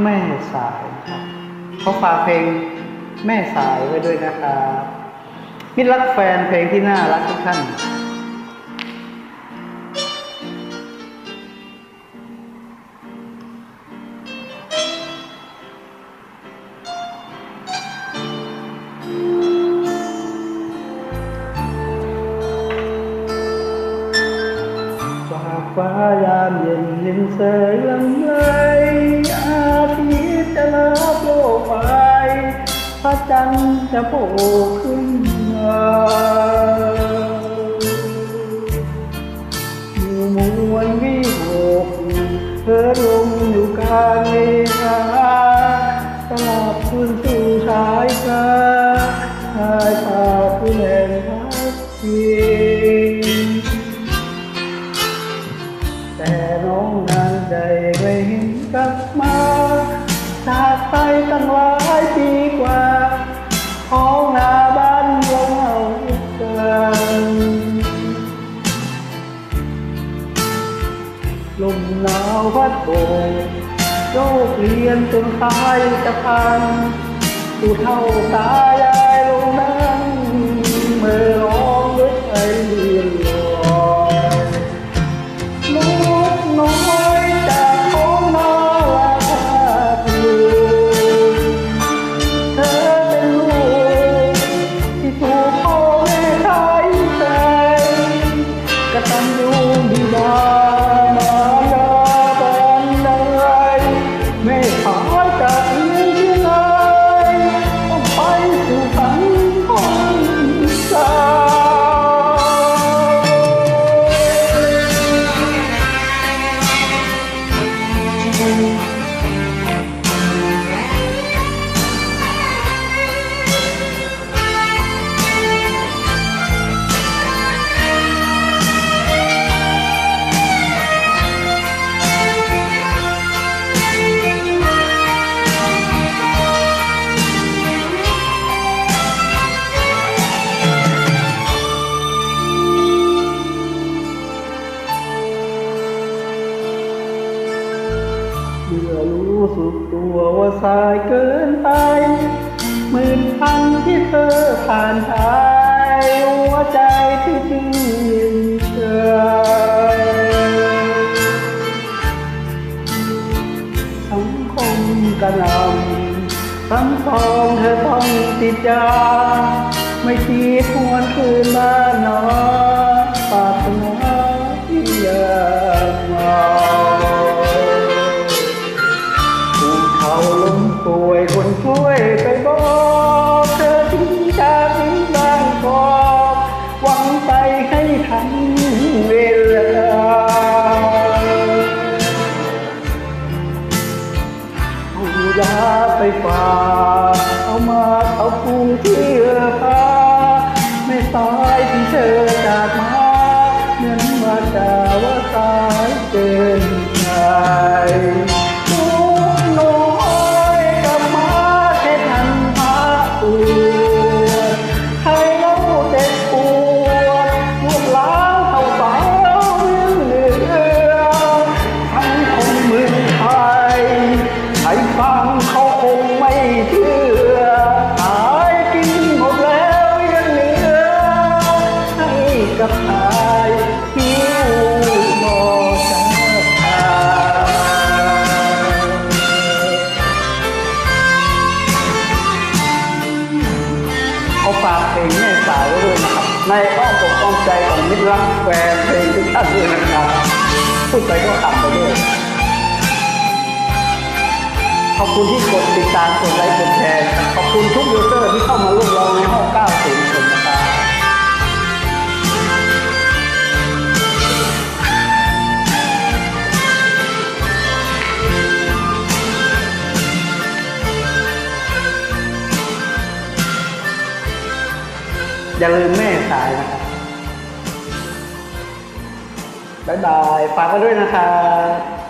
แม่สายครับเขาฝากเพลงแม่สายไว้ด้วยนะครับมิตรรักแฟนเพลงที่น่ารักทุกท่านฝาฟ้ายามเย็นเย็นเสยลำไรอาทิตย์ จะลาโลกไปพระจันทร์จะโผล่ขึ้นมาอยู่มวลวิหกเธอลงอยู่กลางเม ลมหนาวพัดโบกโยกเรียนจนตายจะพันผู้เท่าตายายลง รู้สึกตัวว่าสายเกินไปหมื่นพันที่เธอผ่านทายหัวใจที่ชื่นเชยสังคมกระนำสังทองเธอต้องติดยาไม่คิดหวนาล้มป่วยคนช่วยไปบอกเธอทิ้งจาทิ้งบางกอกหวังไปให้ทันเวลาเอายาไปฝากเอามาเอาปูเชื่อพาไม่ตา เขาคงไม่เชื่อหายกินหมดแล้วยังเหลือให้กับชายผิวบอชาเขาฝากเพลงแม่สาวไว้ด้วยนะครับ ในอ้อมอกอ้อมใจของมิตรรักแฟนเพลงทุกท่านด้วยนะครับ พูดไปก็ขับไปด้วยขอบ คุณที่กดติดตามกดไลค์กดแชร์ ขอบคุณทุกยูเซอร์ที่เข้ามาร่วมร้องในห้อง90คนนะครับอย่าลืมแม่สายนะครับ บ๊ายบาย ฝากไว้ด้วยนะครับ